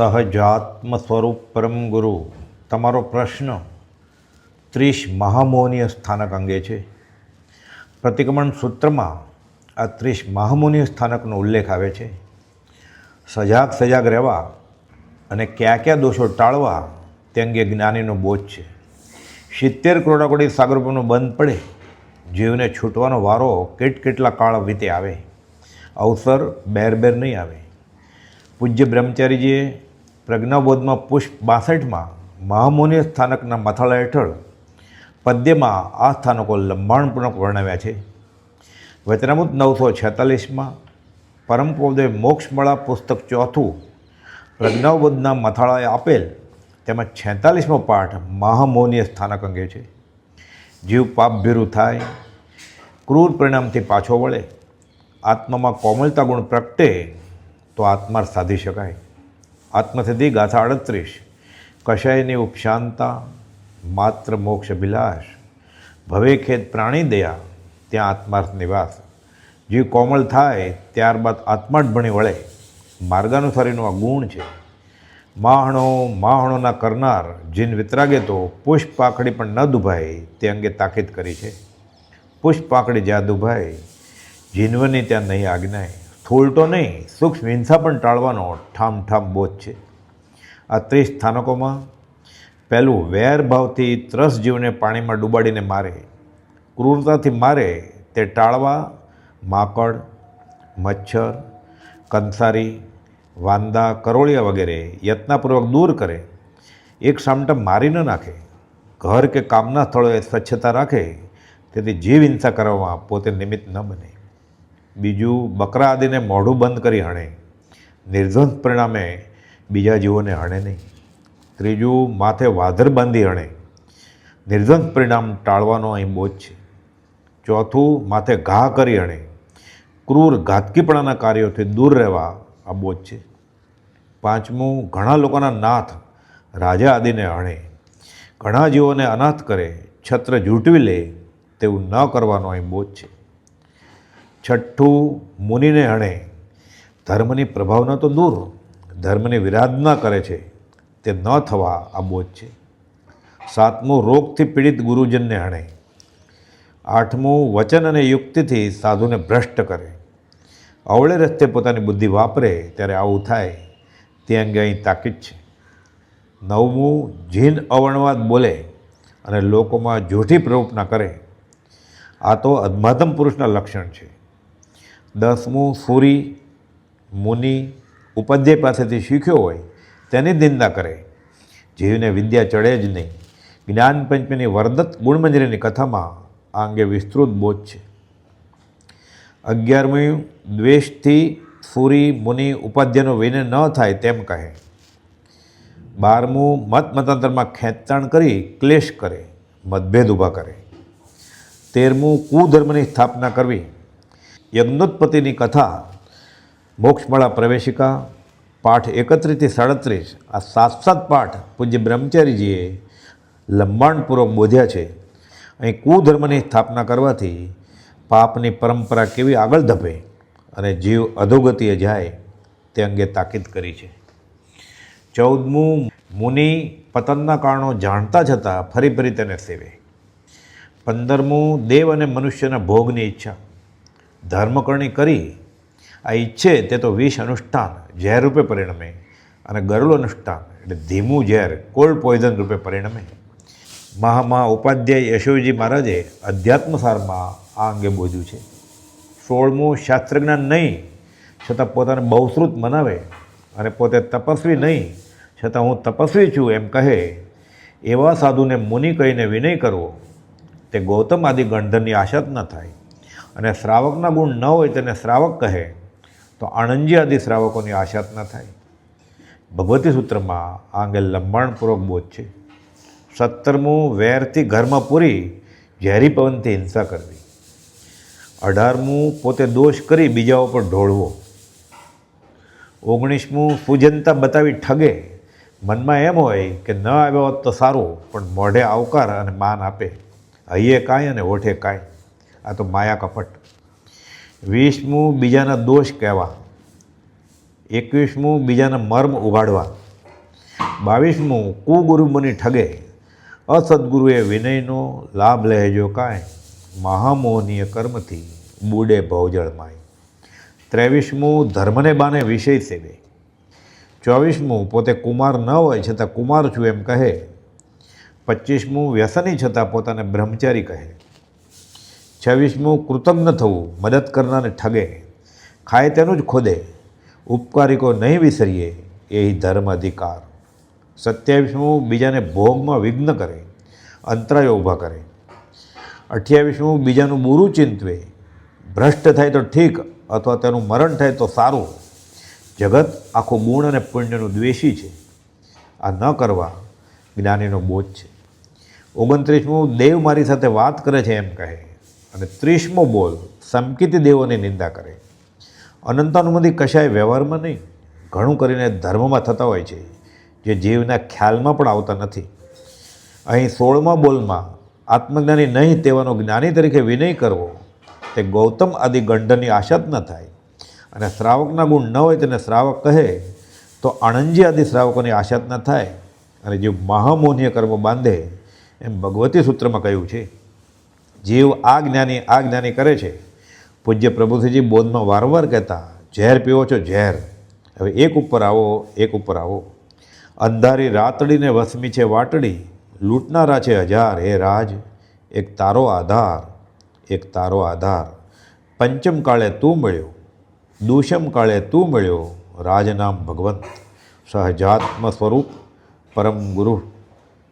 સહજાત્મ સ્વરૂપ પરમ ગુરુ. તમારો પ્રશ્ન ત્રીસ મહામોનીય સ્થાનક અંગે છે. પ્રતિક્રમણ સૂત્રમાં આ ત્રીસ મહામોનીય સ્થાનકનો ઉલ્લેખ આવે છે. સજાગ સજાગ રહેવા અને કયા કયા દોષો ટાળવા તે અંગે જ્ઞાનીનો બોધ છે. સિત્તેર કરોડાકોટી સાગરપનું બંધ પડે, જીવને છૂટવાનો વારો કેટ કેટલા કાળ વીતે આવે? અવસર બેર બેર નહીં આવે. પૂજ્ય બ્રહ્મચારીજીએ પ્રજ્ઞાબોધમાં પુષ્પ બાસઠમાં મહામુનિ સ્થાનકના મથાળા હેઠળ પદ્યમાં આ સ્થાનકો લંબાણપૂર્વક વર્ણવ્યા છે. વચનામૃત નવસો છેતાલીસમાં પરમપોદે મોક્ષમળા પુસ્તક ચોથું પ્રજ્ઞાબોધના મથાળાએ આપેલ તેમાં છેતાલીસમો પાઠ મહામૌનીય સ્થાનક અંગે છે. જીવ પાપભીરું થાય, ક્રૂર પરિણામથી પાછો વળે, આત્મામાં કોમળતા ગુણ પ્રગટે તો આત્માર સાધી શકાય. આત્મસિદ્ધિ ગાથા અડત્રીસ કશાયની ઉપશાંતા, માત્ર મોક્ષ અભિલાષ. ભવે ખેદ પ્રાણી દયા, ત્યાં આત્માર્થ નિવાસ. જીવ કોમળ થાય, ત્યારબાદ આત્મા જ ભણી વળે. માર્ગાનુસારીનો આ ગુણ છે. માહણો, માહણોના કરનાર, જીન વિતરાગે તો પુષ્પ પાખડી પણ ન દુભાય, તે અંગે તાકીદ કરી છે. પુષ્પ પાખડી જ્યાં દુભાય, જીનવની ત્યાં નહીં આજ્ઞાય. તો નહીં, સૂક્ષ્મ હિંસા પણ ટાળવાનો ઠામ ઠામ બોધ છે. આ ત્રીસ સ્થાનકોમાં પહેલું વેર ભાવથી ત્રસ જીવને પાણીમાં ડૂબાડીને મારે. ક્રૂરતાથી મારે તે ટાળવા માકડ, મચ્છર, કંસારી, વાંદા, કરોળિયા વગેરે યત્નપૂર્વક દૂર કરે. એક સામટા મારી ન નાખે. ઘર કે કામના સ્થળોએ સ્વચ્છતા રાખે. તેથી જીવ હિંસા કરવામાં પોતે નિમિત્ત ન બને. બીજું બકરા આદિને મોઢું બંધ કરી હણે. નિર્ધંસ પરિણામે બીજા જીવોને હણે નહીં. ત્રીજું, માથે વાધર બાંધી હણે. નિર્ધંસ પરિણામ ટાળવાનો અહીં બોધ છે. ચોથું, માથે ઘા કરી હણે. ક્રૂર ઘાતકીપણાના કાર્યોથી દૂર રહેવા આ બોજ છે. પાંચમું, ઘણા લોકોના નાથ રાજા આદિને હણે. ઘણા જીવોને અનાથ કરે, છત્ર ઝૂંટવી લે તેવું ન કરવાનો અહીં બોધ છે. છઠ્ઠું મુનિને હણે ધર્મની પ્રભાવના તો દૂર, ધર્મની વિરાધના કરે છે, તે ન થવા આ બોધ છે. સાતમું રોગથી પીડિત ગુરુજનને હણે આઠમું વચન અને યુક્તિથી સાધુને ભ્રષ્ટ કરે. અવળે રસ્તે પોતાની બુદ્ધિ વાપરે, ત્યારે આવું થાય, તે અંગે અહીં તાકીદ છે. નવમું જીન અવણવાદ બોલે અને લોકોમાં જૂઠી પ્રવૃત્તિ કરે. આ તો અધમાધમ પુરુષના લક્ષણ છે. દસમું સુરી મુનિ ઉપાધ્યાય પાસેથી શીખ્યો હોય તેની નિંદા કરે. જીવને વિદ્યા ચડે જ નહીં. જ્ઞાન પંચમીની વરદત્ત ગુણમંજરીની કથામાં આ અંગે વિસ્તૃત બોધ છે. અગિયારમી દ્વેષથી સુરી મુનિ ઉપાધ્યાયનો વિનય ન થાય તેમ કહે. બારમું મત મતાંતરમાં ખેંચાણ કરી ક્લેશ કરે, મતભેદ ઊભા કરે. તેરમું કુધર્મની સ્થાપના કરવી યજ્ઞોત્પત્તિની કથા, મોક્ષમાળા પ્રવેશિકા, પાઠ એકત્રીસથી સાડત્રીસ, આ સાત સાત પાઠ પૂજ્ય બ્રહ્મચારીજીએ લંબાણપૂર્વક બોધ્યા છે. અહીં કુધર્મની સ્થાપના કરવાથી પાપની પરંપરા કેવી આગળ ધપે અને જીવ અધોગતિએ જાય તે અંગે તાકીદ કરી છે. ચૌદમું, મુનિ પતનના કારણો જાણતા છતાં ફરી ફરી તેને સેવે. પંદરમું, દેવ અને મનુષ્યના ભોગની ઈચ્છા. ધર્મકરણી કરી, આ ઈચ્છે તે તો વિષ અનુષ્ઠાન, ઝેર રૂપે પરિણમે અને ગરુડ અનુષ્ઠાન, એટલે ધીમું ઝેર, કોલ્ડ પોઈઝન રૂપે પરિણમે. મહામા ઉપાધ્યાય યશોજી મહારાજે અધ્યાત્મસારમાં આ અંગે બોધ્યું છે. સોળમું શાસ્ત્રજ્ઞાન નહીં, છતાં પોતાને બહુશ્રુત મનાવે અને પોતે તપસ્વી નહીં, છતાં હું તપસ્વી છું એમ કહે, એવા સાધુને મુનિ કહીને વિનય કરવો તે ગૌતમ આદિ ગણધરની આશા જ ન થાય. અને શ્રાવકના ગુણ ન હોય તેને શ્રાવક કહે, તો આણંદજી શ્રાવકોની આશા જ ન થાય. ભગવતી સૂત્રમાં આ અંગે લંબાણપૂર્વક બોધ છે. સત્તરમું વેરથી ઘરમાં પૂરી ઝેરી પવનથી હિંસા કરવી. અઢારમું પોતે દોષ કરી બીજા ઉપર ઢોળવો. ઓગણીસમું સુજનતા બતાવી ઠગે. મનમાં એમ હોય કે ન આવ્યો હોત તો સારું, પણ મોઢે આવકાર અને માન આપે. હૈયે કાંઈ અને ઓઠે કાંઈ. આ તો માયા કપટ. વીસમું બીજાના દોષ કહેવા. એકવીસમું બીજાના મર્મ ઉગાડવા. બાવીસમું કુગુરુ બની ઠગે. અસદગુરુએ વિનયનો લાભ લેજો કાંઈ. મહામોહનીય કર્મથી બુડે ભવજળમાય ત્રેવીસમું ધર્મને બાને વિષય સેવે. ચોવીસમું પોતે કુમાર ન હોય છતાં કુમાર છું એમ કહે. પચીસમું વ્યસની છતાં પોતાને બ્રહ્મચારી કહે. છવ્વીસમું કૃતજ્ઞ થવું, મદદ કરનારને ઠગે. ખાય તેનું જ ખોદે. ઉપકારિકો નહીં વિસરીએ એ ધર્મ અધિકાર. સત્યાવીસમું બીજાને ભોગમાં વિઘ્ન કરે, અંતરાયો ઊભા કરે. અઠ્યાવીસમું બીજાનું બુરું ચિંતવે. ભ્રષ્ટ થાય તો ઠીક, અથવા તેનું મરણ થાય તો સારું. જગત આખું ગુણ અને પુણ્યનું દ્વેષી છે. આ ન કરવા જ્ઞાનીનો બોધ છે. ઓગણત્રીસમું દેવ મારી સાથે વાત કરે છે એમ કહે. અને ત્રીસમો બોલ સમકિત દેવોની નિંદા કરે. અનંતાનુમતિ કશાય વ્યવહારમાં નહીં, ઘણું કરીને ધર્મમાં થતા હોય છે, જે જીવના ખ્યાલમાં પણ આવતા નથી. અહીં સોળમા બોલમાં આત્મજ્ઞાની નહીં તેવાનો જ્ઞાની તરીકે વિનય કરવો, તે ગૌતમ આદિ ગંડની આશા જ ન થાય. અને શ્રાવકના ગુણ ન હોય તેને શ્રાવક કહે, તો આણંદજી આદિ શ્રાવકોની આશા જ ન થાય અને જે મહામોહનીય કર્મ બાંધે, એમ ભગવતી સૂત્રમાં કહ્યું છે. જીવ આ જ્ઞાની આ જ્ઞાની કરે છે. પૂજ્ય પ્રભુજીજી બોધમાં વારંવાર કહેતા, ઝેર પીવો છો, ઝેર. હવે એક ઉપર આવો, એક ઉપર આવો. અંધારી રાતડીને વસમી છે વાટડી, લૂંટનારા છે હજાર. હે રાજ, એક તારો આધાર, એક તારો આધાર. પંચમ કાળે તું મળ્યો, દુષમ કાળે તું મળ્યો રાજનામ ભગવંત, સહજાત્મ સ્વરૂપ પરમ ગુરુ.